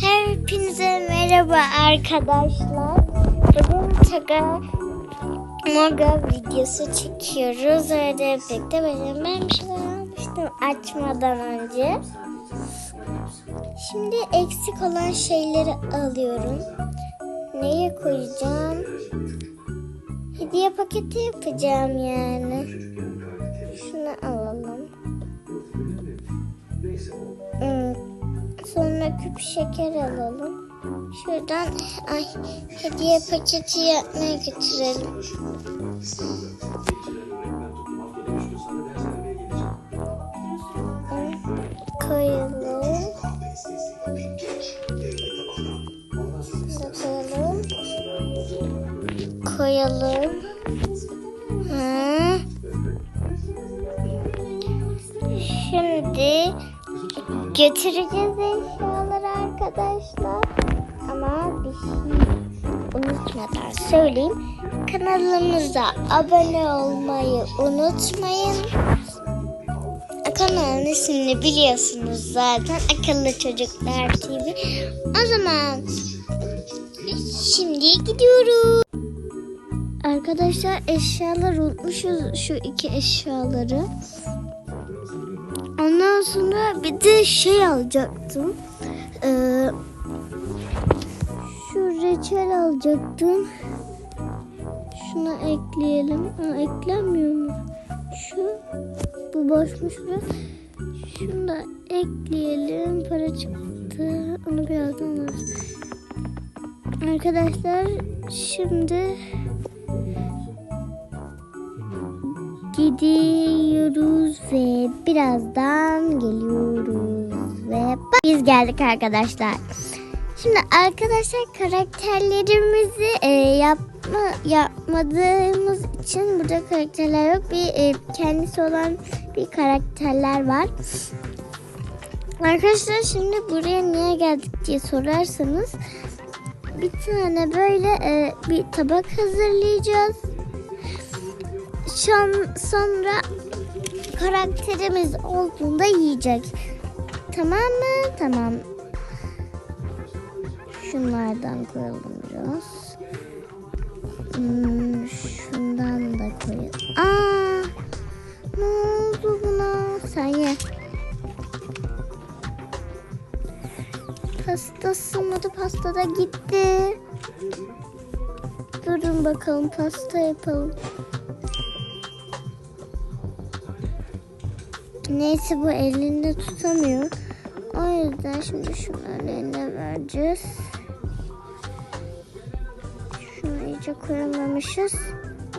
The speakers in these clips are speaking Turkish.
Hepinize merhaba arkadaşlar. Bugün Taga Moga videosu çekiyoruz. Öyle birlikte benim ben bir şeyler almıştım açmadan önce. Şimdi eksik olan şeyleri alıyorum. Neye koyacağım? Hediye paketi yapacağım yani. Şunu alalım. Sonra küp şeker alalım. Şuradan ay hediye paketi yapmaya götürelim. Koyalım. Koyalım. Koyalım. Şimdi götüreceğiz eşyaları arkadaşlar. Ama bir şey unutmadan söyleyeyim. Kanalımıza abone olmayı unutmayın. Kanalın ismini biliyorsunuz zaten. Akıllı Çocuklar TV. O zaman şimdi gidiyoruz. Arkadaşlar eşyalar unutmuşuz şu iki eşyaları. Ondan sonra bir de şey alacaktım. Ee, şu reçel alacaktım. Şuna ekleyelim. Aa, eklenmiyor mu? Şu bu boşmuş biraz. Şunu da ekleyelim. Para çıktı. Onu birazdan alırız. Arkadaşlar şimdi gidiyoruz ve birazdan geliyoruz biz geldik arkadaşlar. Şimdi arkadaşlar karakterlerimizi e, yapma yapmadığımız için burada karakterler yok. Bir e, kendisi olan bir karakterler var. Arkadaşlar şimdi buraya niye geldik diye sorarsanız bir tane böyle e, bir tabak hazırlayacağız. Son, sonra karakterimiz olduğunda yiyecek. Tamam mı? Tamam. Şunlardan koyalım biraz. Hmm, şundan da koyalım. Aa, ne oldu buna? Sen ye. Pasta sığmadı. Pasta da gitti. Durun bakalım pasta yapalım. Neyse bu elinde tutamıyor. Yüzden şimdi şunların eline vereceğiz. Şunu iyice koyamamışız.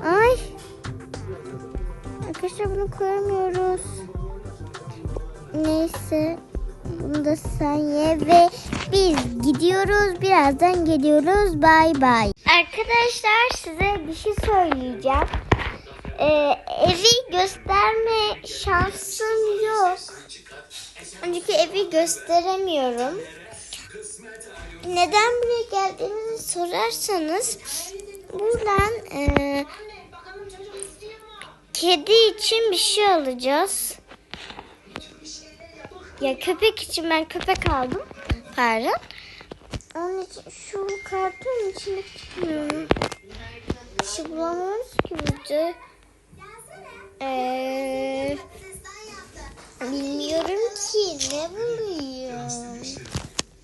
Ay! Arkadaşlar bunu koyamıyoruz. Neyse. Bunu da sen ye ve biz gidiyoruz. Birazdan geliyoruz. Bay bay. Arkadaşlar size bir şey söyleyeceğim. Ee, evi gösterme şansım yok. Önceki evi gösteremiyorum. Neden buraya geldiğinizi sorarsanız buradan e, kedi için bir şey alacağız. Ya köpek için ben köpek aldım. Pardon. Onun için şu karton içinde çıkmıyorum. Şey bulamıyoruz ki. Ee, bilmiyorum ki ne buluyor.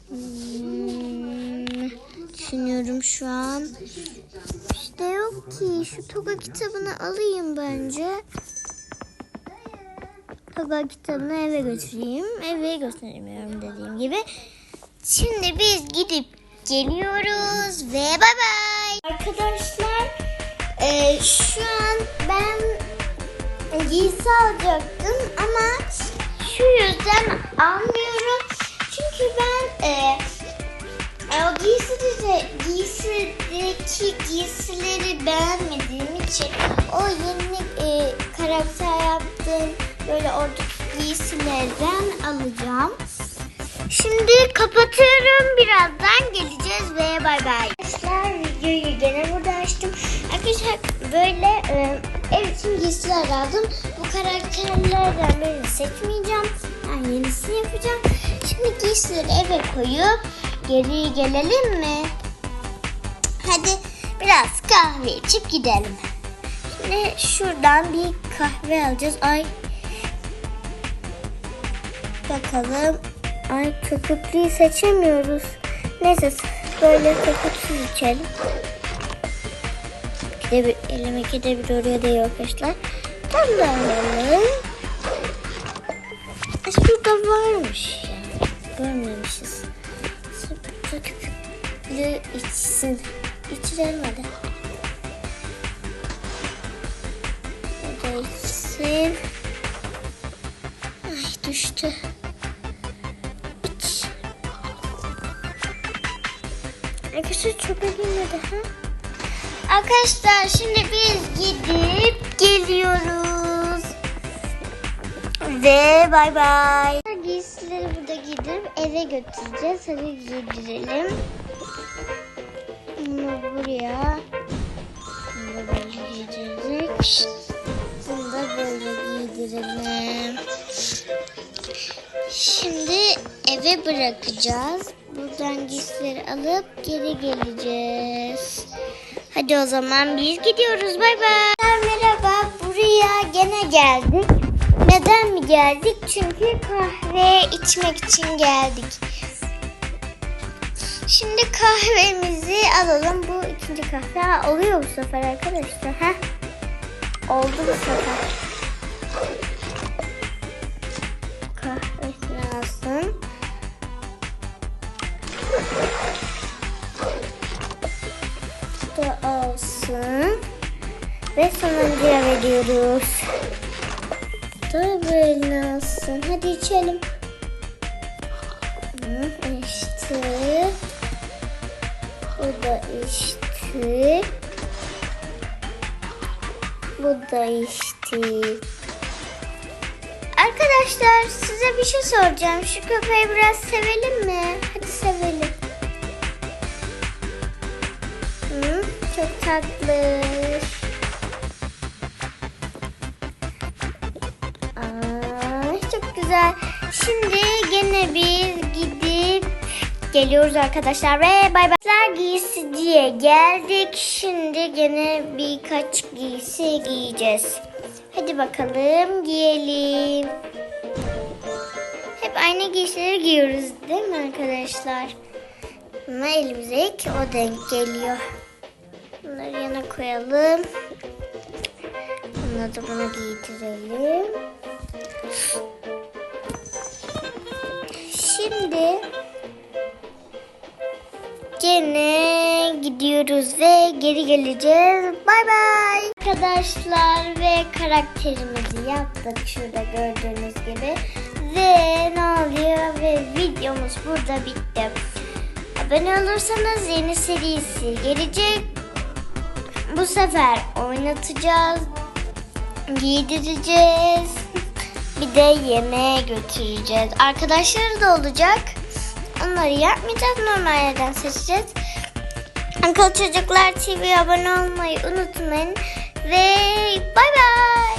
Hmm, düşünüyorum şu an. İşte yok ki. Şu toga kitabını alayım bence. Toga kitabını eve götüreyim. Eve götüremiyorum dediğim gibi. Şimdi biz gidip geliyoruz ve bay bay. Arkadaşlar e, şu an ben giysi alacaktım ama şu yüzden almıyorum. Çünkü ben e, o giyside, giysideki giysileri beğenmediğim için o yeni e, karakter yaptığım böyle oradaki giysilerden alacağım. Şimdi kapatıyorum. Birazdan geleceğiz ve bay bay. Arkadaşlar videoyu gene burada açtım. Arkadaşlar böyle e, ev için giysiler aldım. Karakterlerden birini seçmeyeceğim. Ben yenisini yapacağım. Şimdi giysileri eve koyup geri gelelim mi? Hadi biraz kahve içip gidelim. Şimdi şuradan bir kahve alacağız. Ay. Bakalım. Ay köpüklüyü seçemiyoruz. Neyse böyle köpüksüz içelim. İkide bir, elime ikide bir oraya değiyor arkadaşlar. Da alalım. Şurada varmış ya. Görmemişiz. Köpüklü içsin. İçirelim hadi. O da içsin. Ay düştü. İç. Arkadaşlar çöpe girmedi ha? Arkadaşlar şimdi biz gidip geliyoruz. Ve bay bay. Giysileri burada giydirip eve götüreceğiz. Hadi giydirelim. Bunu buraya. Bunu da böyle giydirdik. Bunu da böyle giydirelim. Şimdi eve bırakacağız. Buradan giysileri alıp geri geleceğiz. Hadi o zaman biz gidiyoruz. Bay bay. Merhaba. Buraya gene geldik. Neden mi geldik? Çünkü kahve içmek için geldik. Şimdi kahvemizi alalım. Bu ikinci kahve Ha, oluyor bu sefer arkadaşlar. Ha? Oldu bu sefer. Ve sonuncuya veriyoruz. Da böyle. Hadi içelim. İçti. Bu da içti. Bu da içti. Arkadaşlar size bir şey soracağım. Şu köpeği biraz sevelim mi? Hadi sevelim. Hı, çok tatlı. Güzel. Şimdi gene biz gidip geliyoruz arkadaşlar ve bay bay. Giysiciye geldik. Şimdi gene birkaç giysi giyeceğiz. Hadi bakalım giyelim. Hep aynı giysileri giyiyoruz değil mi arkadaşlar? Ama elimize ilk o denk geliyor. Bunları yana koyalım. Bunları da buna giydirelim. Şimdi gene gidiyoruz ve geri geleceğiz. Bay bay. Arkadaşlar ve karakterimizi yaptık şurada gördüğünüz gibi. Ve ne oluyor ve videomuz burada bitti. Abone olursanız yeni serisi gelecek. Bu sefer oynatacağız. Giydireceğiz. Bir de yemeğe götüreceğiz. Arkadaşları da olacak. Onları yapmayacağız. Normal yerden seçeceğiz. Akıl Çocuklar TV'ye abone olmayı unutmayın. Ve bay bay.